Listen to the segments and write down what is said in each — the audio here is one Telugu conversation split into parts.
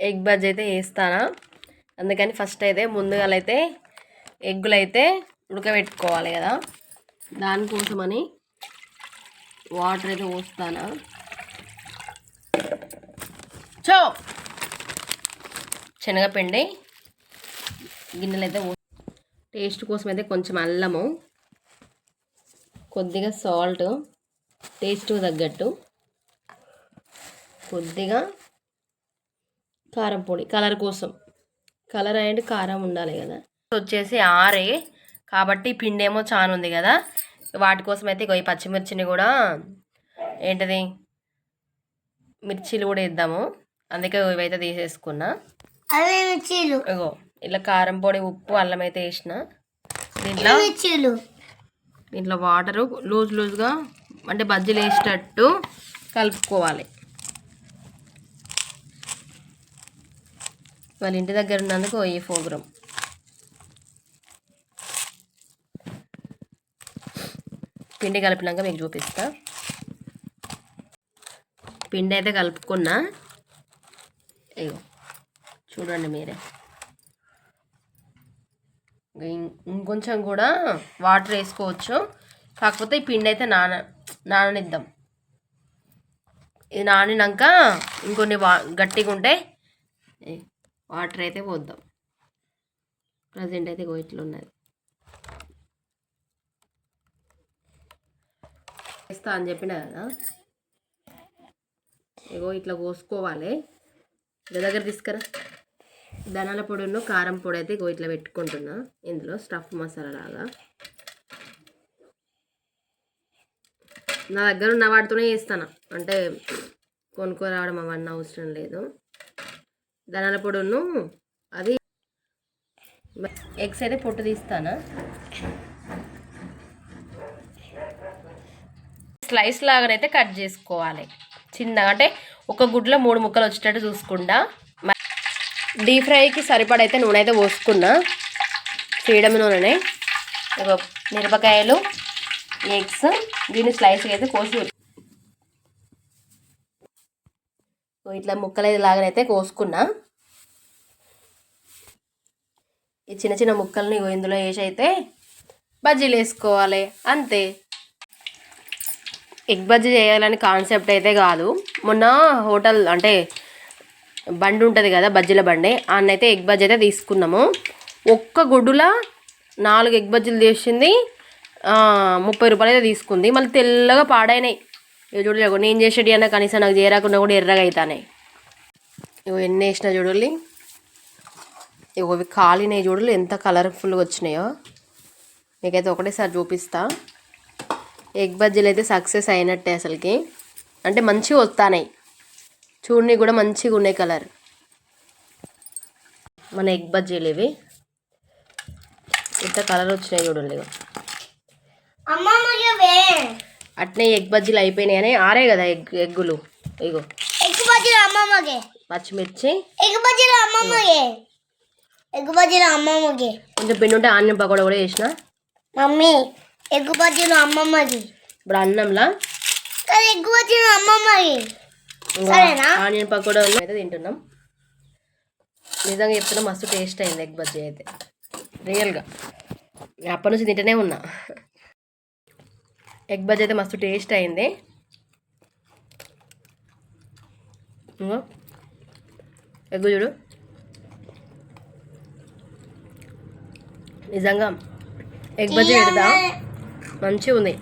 ఎగ్ బజ్జీ అయితే వేస్తానా అందుకని ఫస్ట్ అయితే ముందుగా అయితే ఎగ్గులు అయితే ఉడకబెట్టుకోవాలి కదా. దానికోసమని వాటర్ అయితే పోస్తానా? చో! శనగపిండి గిన్నెలు అయితే టేస్ట్ కోసం అయితే కొంచెం అల్లము కొద్దిగా సాల్ట్ టేస్ట్ తగ్గట్టు కొద్దిగా కారం పొడి కలర్ కోసం. కలర్ అండ్ కారం ఉండాలి కదా. వచ్చేసి ఆరే. కాబట్టి పిండి ఏమో చాలా ఉంది కదా. వాటి కోసం అయితే ఇగో ఈ పచ్చిమిర్చిని కూడా ఏంటిది? మిర్చీలు కూడా వేద్దాము. అందుకే ఇవైతే తీసేసుకున్నా. మిర్చీలు. ఇగో ఇలా కారం పొడి ఉప్పు అల్లం అయితే వేసిన. దీంట్లో మిర్చీలు. దీంట్లో వాటరు లూజ్ లూజ్గా అంటే బజ్జీలు వేసేటట్టు కలుపుకోవాలి. వాళ్ళ ఇంటి దగ్గర ఉన్నందుకు ఈ ప్రోగ్రాం పిండి కలిపినాక మీకు చూపిస్తా. పిండి అయితే కలుపుకున్నా. ఇగో చూడండి మీరే. ఇంకొంచెం కూడా వాటర్ వేసుకోవచ్చు. కాకపోతే ఈ పిండి అయితే నాన నాననిద్దాం. ఇది నానినాక ఇంకొన్ని వా గట్టిగా ఉంటే వాటర్ అయితే పోద్దాం. ప్రజెంట్ అయితే ఇగో ఇట్లా ఉన్నది వేస్తా అని చెప్పిన కదా? ఇగో ఇట్లా కోసుకోవాలి. ఇది దగ్గర తీసుకురా. ధనాల పొడిను కారం పొడి అయితే ఇగో ఇట్లా పెట్టుకుంటున్నా. ఇందులో స్టఫ్ మసాలా లాగా. నా దగ్గర ఉన్న వాటితోనే చేస్తాను. అంటే కొనుక్కో రావడం అవన్నీ అవసరం లేదు. ధనాల పొడును అది ఎగ్స్ అయితే పొట్టు తీస్తానా? స్లైస్ లాగానైతే కట్ చేసుకోవాలి. చిన్నగా అంటే ఒక గుడ్లో మూడు ముక్కలు వచ్చేటట్టు చూసుకుండా డీప్ ఫ్రైకి సరిపడైతే నూనె అయితే పోసుకున్నా. ఫ్రీడమ్ నూనెనే. ఒక మిరపకాయలు ఎగ్స్ దీన్ని స్లైస్గా అయితే కోసి ఇట్లా ముక్కలు లాగానైతే కోసుకున్నా. ఈ చిన్న చిన్న ముక్కల్ని ఇందులో వేసి అయితే బజ్జీలు వేసుకోవాలి. అంతే. ఎగ్ బజ్జీ చేయాలని కాన్సెప్ట్ అయితే కాదు. మొన్న హోటల్ అంటే బండి ఉంటుంది కదా బజ్జీల బండి. అన్నైతే ఎగ్ బజ్జీ అయితే తీసుకున్నాము. ఒక్క గుడ్డులా నాలుగు ఎగ్ బజ్జీలు చేసింది ముప్పై రూపాయలు అయితే తీసుకుంది. మళ్ళీ తెల్లగా పాడైనాయి. ఇవి చూడలేవు నేను చేసేటి అన్న కనీసం నాకు చేయరాకుండా కూడా ఎర్రగా అవుతానే ఇవి ఎన్ని వేసిన చూడాలి ఇగో ఇవి కాలినాయి చూడలు ఎంత కలర్ఫుల్గా వచ్చినాయో. మీకైతే ఒకటేసారి చూపిస్తా. ఎగ్ బజ్జీలు అయితే సక్సెస్ అయినట్టే అసలుకి. అంటే మంచిగా వస్తానాయి చూడని కూడా మంచిగా ఉన్నాయి కలర్ మన ఎగ్ బజ్జీలు ఇవి. ఇంత కలర్ వచ్చినాయి చూడండి అట్నే ఎగ్ బజ్జీలు అయిపోయినాయని ఆరే కదా ఎగ్ ఎగ్గులు. ఇగో. ఎగ్ బజ్జీలు అమ్మమ్మగే పచ్చిమిర్చి. ఎగ్ బజ్జీలు అమ్మమ్మగే ఎగ్ బజ్జీలు అమ్మమ్మగే కొంచెం పిండి ఉంటే ఆనియన్ పకోడా కూడా చేసిన? మమ్మీ ఎగ్ బజ్జీలు అమ్మమ్మకి ఇప్పుడు అన్నంలా? కానీ ఎగ్ బజ్జీలు అమ్మమ్మకి సరేనా? ఆనియన్ పకోడా అయితే తింటున్నాం. నిజంగా చెప్తున్నా మస్తు టేస్ట్ అయింది ఎగ్ బజ్జీ అయితే. రియల్గా అప్పటి నుంచి తింటూనే ఉన్నా. ఎగ్ బజ్జీ అయితే మస్తు టేస్ట్ అయింది. ఎగ్ చూడు. నిజంగా ఎగ్ బజ్జీ పెడతా. మంచిగా ఉంది.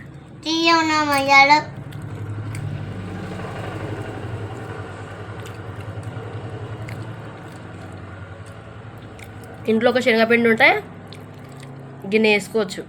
ఇంట్లో ఒక శనగపిండి ఉంటే గిన్నె వేసుకోవచ్చు.